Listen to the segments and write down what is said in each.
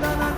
Bye-bye.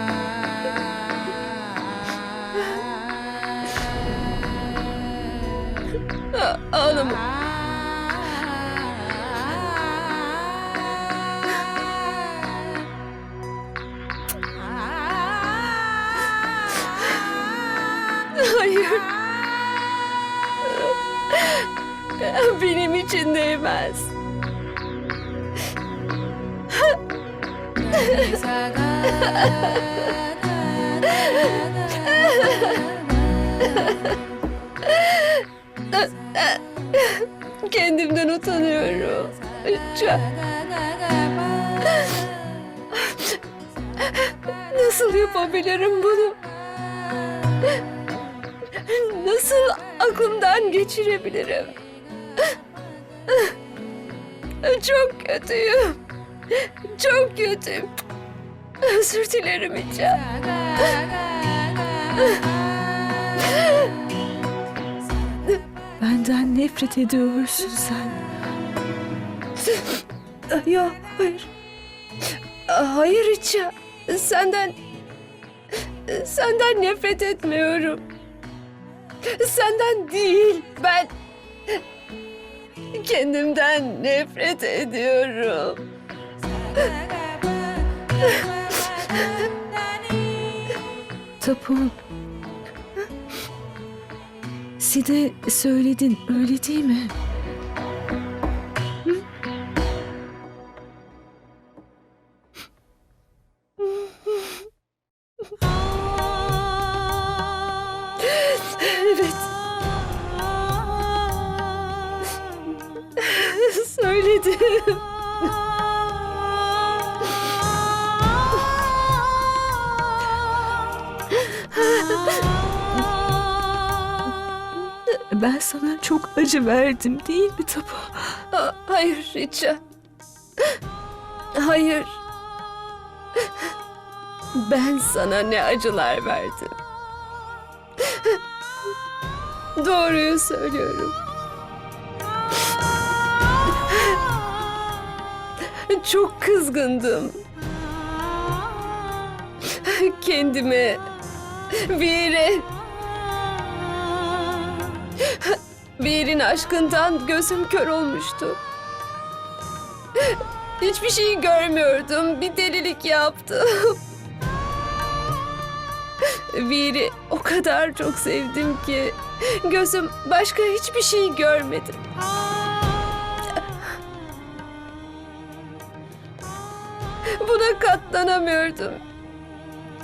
Ağlama. Hayır. Benim için değmez. Kendimden utanıyorum. Çok. Nasıl yapabilirim bunu? Nasıl aklımdan geçirebilirim? Çok kötüyüm. Çok kötüyüm. Özür dilerim İca. Nefret ediyorsun sen. Yok, hayır. Hayır İça. Senden... Senden nefret etmiyorum. Senden değil, ben... Kendimden nefret ediyorum. Tapu. Side söyledin öyle değil mi? Ben sana çok acı verdim değil mi Tapu? Hayır Richa. Hayır. Ben sana ne acılar verdim. Doğruyu söylüyorum. Çok kızgındım. Kendime, Vir'e, Vir'in aşkından gözüm kör olmuştu. Hiçbir şeyi görmüyordum. Bir delilik yaptım. Vir'i o kadar çok sevdim ki gözüm başka hiçbir şey görmedi. Buna katlanamıyordum.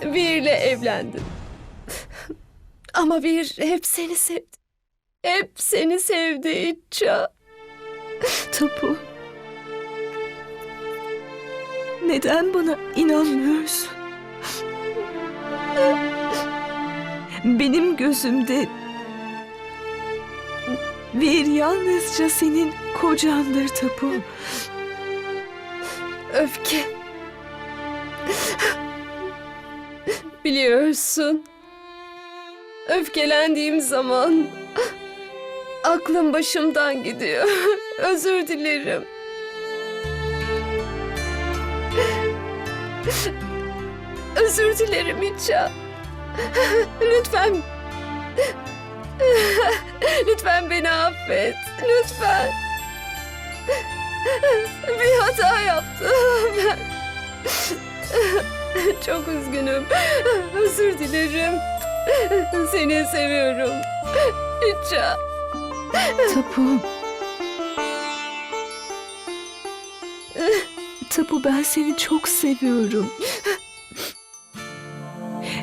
Vir'le evlendim. Ama Vir hep seni sevdi. Hep seni sevdi İtça. Tapu. Neden bana inanmıyorsun? Benim gözümde bir yalnızca senin kocandır Tapu. Öfke. Biliyorsun. Öfkelendiğim zaman aklım başımdan gidiyor. Özür dilerim. Özür dilerim İça. Lütfen. Lütfen beni affet. Lütfen. Bir hata yaptım. Çok üzgünüm. Özür dilerim. Seni seviyorum. İça. Tapu. Tapu ben seni çok seviyorum.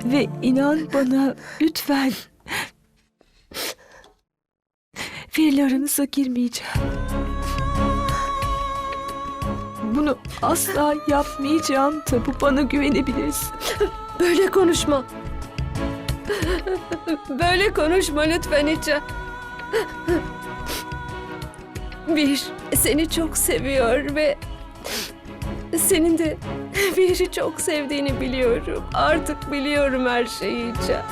Ve inan bana lütfen. Veril aranıza girmeyeceğim. Bunu asla yapmayacağım. Tapu bana güvenebilirsin. Böyle konuşma. Böyle konuşma lütfen Hiçe. Bir, seni çok seviyor ve senin de biri çok sevdiğini biliyorum. Artık biliyorum her şeyi İça.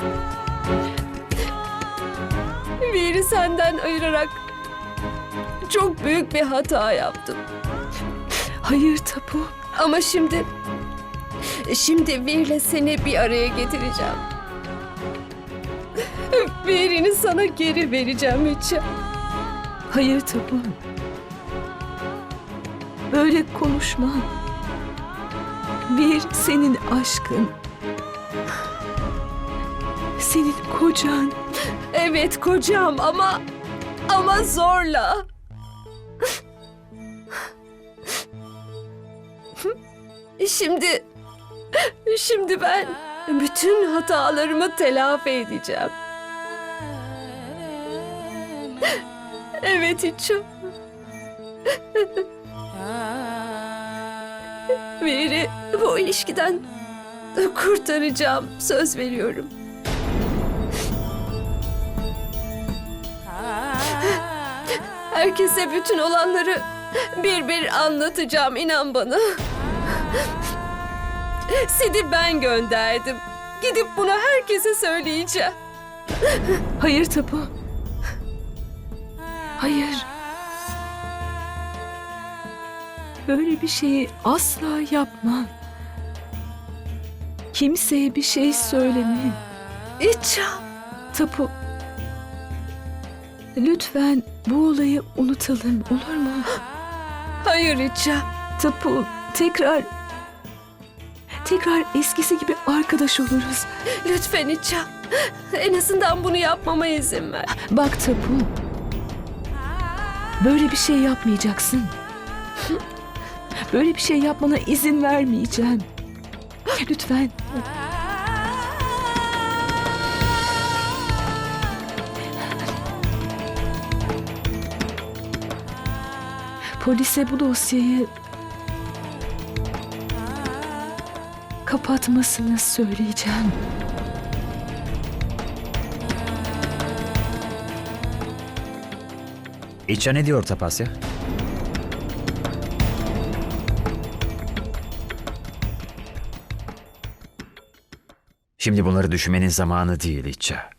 Biri senden ayırarak çok büyük bir hata yaptım. Hayır Tapu. Ama şimdi... Şimdi Vir'le seni bir araya getireceğim. Vir'ini sana geri vereceğim hiç. Hayır Tapu. Böyle konuşma. Bir senin aşkın. Senin kocan. Evet kocam ama... Ama zorla. Şimdi... Şimdi ben bütün hatalarımı telafi edeceğim. Evet İço. Vir'i bu ilişkiden kurtaracağım. Söz veriyorum. Herkese bütün olanları bir bir anlatacağım inan bana. Sid'i ben gönderdim. Gidip bunu herkese söyleyeceğim. Hayır Tapu. Hayır. Böyle bir şeyi asla yapma. Kimseye bir şey söyleme. İça. Tapu. Lütfen bu olayı unutalım olur mu? Hayır İça. Tapu tekrar tekrar eskisi gibi arkadaş oluruz. Lütfen İça. En azından bunu yapmama izin ver. Bak Tapu. Böyle bir şey yapmayacaksın. Böyle bir şey yapmana izin vermeyeceğim. Lütfen. Polise bu dosyayı kapatmasını söyleyeceğim. İça ne diyor Tapasya? Şimdi bunları düşünmenin zamanı değil İça.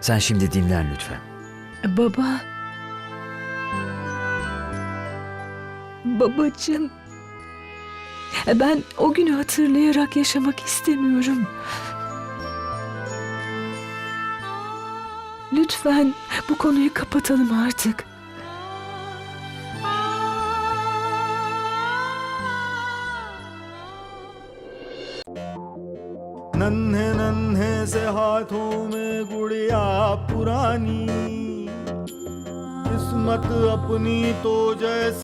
Sen şimdi dinlen lütfen. Baba. Babacığım. Ben o günü hatırlayarak yaşamak istemiyorum. Lütfen bu konuyu kapatalım artık. नन्हे नन्हे से हाथों में गुड़िया पुरानी किस्मत अपनी तो जैसे